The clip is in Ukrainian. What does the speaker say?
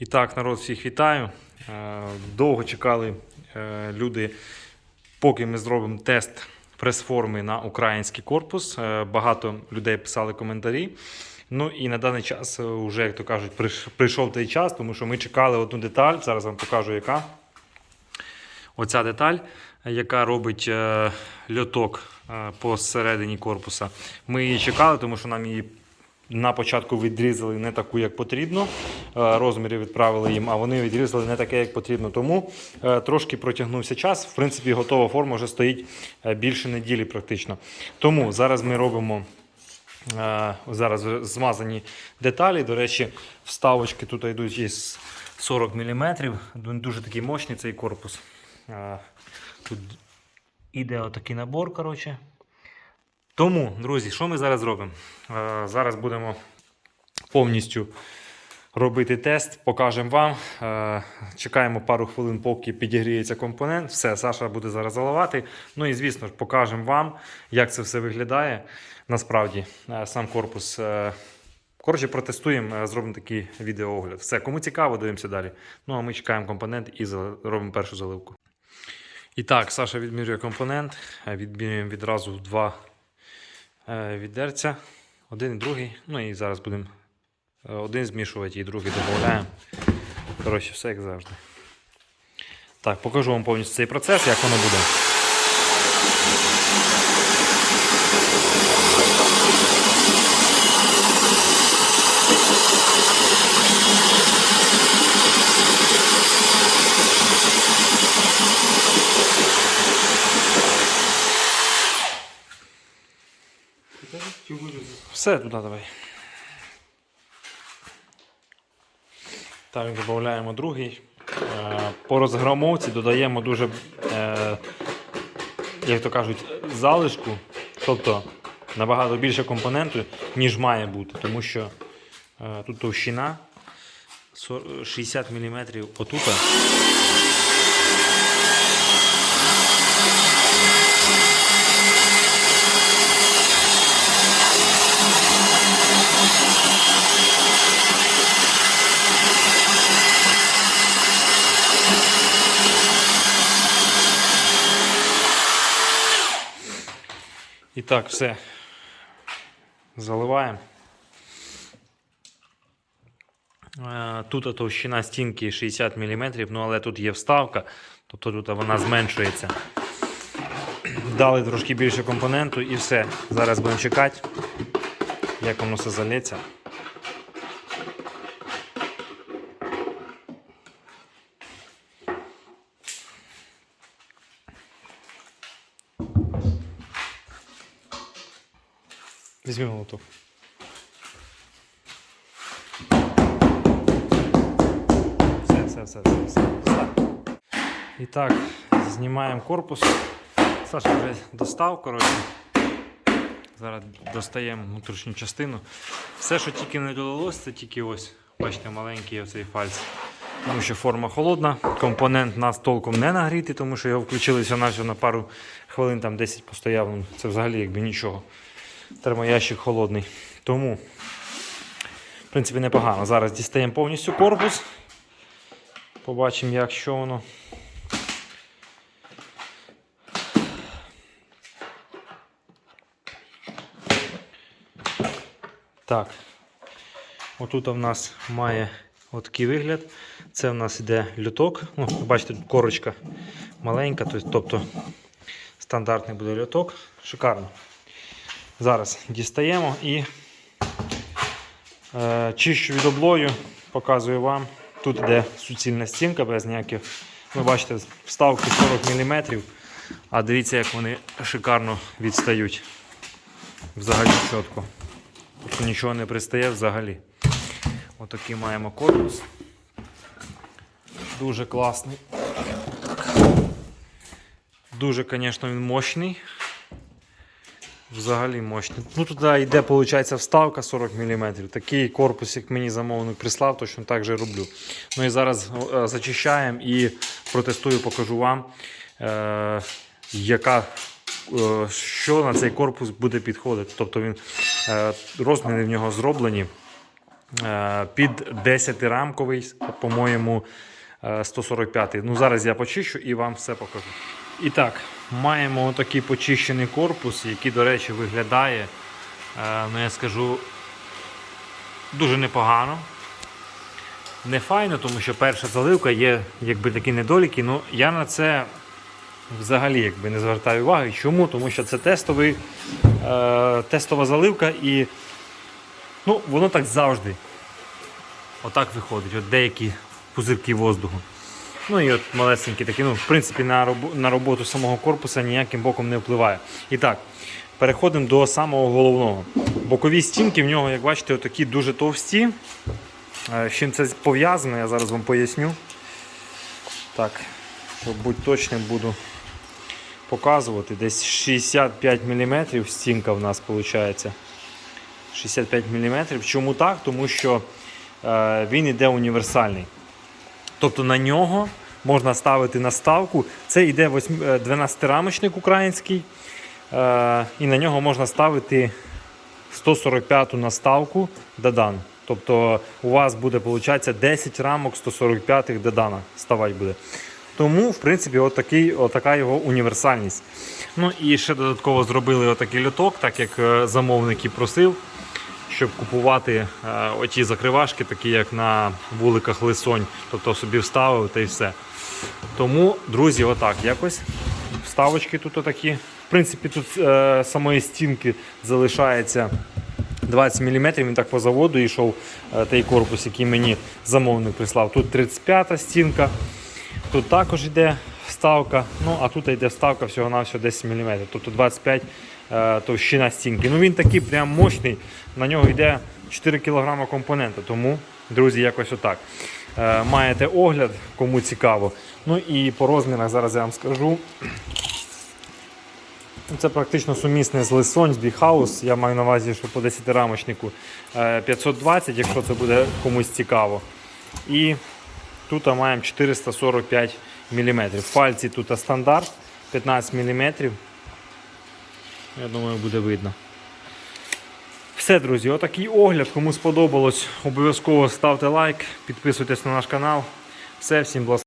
І так, народ, всіх вітаю. Е, Довго чекали е, люди, поки ми зробимо тест прес-форми на український корпус. Е, Багато людей писали коментарі. Ну і на даний час, вже, як то кажуть, прийшов той час, тому що ми чекали одну деталь. Зараз вам покажу, яка. Оця деталь, яка робить льоток посередині корпуса. Ми її чекали, тому що нам її на початку відрізали не таку, як потрібно. Е, Розміри відправили їм, а вони відрізали не таке, як потрібно. Тому е, трошки протягнувся час. В принципі, готова форма вже стоїть е, більше неділі практично. Тому зараз ми робимо. Зараз змазані деталі. До речі, вставочки тут йдуть із 40 мм. Дуже такий мощний цей корпус. Тут іде отакий набор. коротше. Тому, друзі, що ми зараз робимо? Е, Зараз будемо повністю робити тест, покажемо вам. Е, Чекаємо пару хвилин, поки підігріється компонент. Все, Саша буде зараз заливати. Ну і звісно ж, покажемо вам, як це все виглядає. Насправді, е, сам корпус. Коротше, протестуємо, зробимо такий відеоогляд. Все, кому цікаво, дивимося далі. Ну а ми чекаємо компонент і робимо першу заливку. І так, Саша відмірює компонент. Відмірюємо відразу два відерця. Один і другий. Ну і зараз будемо е, один змішувати і другий додаємо. Коротше, все як завжди. Так, покажу вам повністю цей процес, як воно буде. Все туди давай. Так, додаємо другий. Е, По розграмовці додаємо дуже, е, як то кажуть, залишку, тобто набагато більше компоненту, ніж має бути, тому що е, тут товщина 60 мм отута. І так, все. Заливаємо. Е, Тут товщина стінки 60 мм, ну але тут є вставка, тобто тут вона зменшується. Дали трошки більше компоненту і все. Зараз будемо чекати, як воно все залється. Візьми молоток. Все, все, все, все, все. І так, знімаємо корпус. Саша вже достав, коротше. Зараз достаємо внутрішню частину. Все, що тільки не додалось, це тільки ось, бачите, маленький оцей фальц. Тому що форма холодна, компонент нас толком не нагріти, тому що його включили всього на пару хвилин, там 10 постояв. ну, Це взагалі якби нічого. Термоящик холодний. Тому, в принципі, непогано. Зараз дістаємо повністю корпус. Побачимо, як що воно. Так. Отут у нас має такий вигляд. Це в нас іде люток. Ну, бачите, тут корочка маленька, тобто стандартний буде люток. Шикарно. Зараз дістаємо і е, чищу від облою, показую вам. Тут йде суцільна стінка без ніяких. Ви бачите, вставки 40 мм. А дивіться, як вони шикарно відстають. Взагалі чітко. Тобто нічого не пристає взагалі. Отакий маємо корпус. Дуже класний. Дуже, звісно, він мощний. Взагалі мощний. Ну туди йде, виходить, вставка 40 мм. Такий корпус, як мені замовник прислав, точно так же роблю. Ну і зараз е, зачищаємо і протестую, покажу вам, е, яка, е, що на цей корпус буде підходити. Тобто він, е, розміри в нього зроблені. е, під 10-рамковий, по-моєму, е, 145. Ну, зараз я почищу і вам все покажу. І так, маємо такий почищений корпус, який, до речі, виглядає, е, ну я скажу, дуже непогано. Не файно, тому що перша заливка є якби такі недоліки. Ну я на це взагалі якби не звертаю уваги. Чому? Тому що це тестовий, е, тестова заливка і ну, воно так завжди. Отак виходить. От деякі пузирки воздуху. Ну і от малесенькі такі, ну, в принципі, на, робо- на роботу самого корпуса ніяким боком не впливає. І так, переходимо до самого головного. Бокові стінки в нього, як бачите, такі дуже товсті. Е, З чим це пов'язано, я зараз вам поясню. Так, щоб бути точним, буду показувати. Десь 65 мм стінка в нас виходить. 65 мм. Чому так? Тому що е, він іде універсальний. Тобто на нього можна ставити наставку. Це йде 12-рамочник український. Е, і на нього можна ставити 145 наставку Дадан. Тобто у вас буде виходить 10 рамок 145-х Дадана ставати буде. Тому, в принципі, отакий, отака його універсальність. Ну і ще додатково зробили отакий льоток, так як е, замовник і просив, щоб купувати е, оті закривашки, такі як на вуликах Лисонь. Тобто собі вставив та й все. Тому, друзі, отак якось. Вставочки тут отакі. В принципі, тут е, самої стінки залишається 20 мм. Він так по заводу йшов е, той корпус, який мені замовник прислав. Тут 35 стінка. Тут також йде вставка, ну а тут йде вставка всього-навсього 10 мм, тобто 25 е, товщина стінки. Ну він такий прям мощний, на нього йде 4 кг компонента. Тому, друзі, якось отак. Е, маєте огляд, кому цікаво. Ну і по розмірах зараз я вам скажу. Це практично сумісне з Лисонь, з Біхаус. Я маю на увазі, що по 10 рамочнику 520, якщо це буде комусь цікаво. І Тут маємо 445 мм. Пальці тут стандарт 15 мм. Я думаю, буде видно. Все, друзі, отакий огляд. Кому сподобалось, обов'язково ставте лайк, підписуйтесь на наш канал. Все, всім благословення.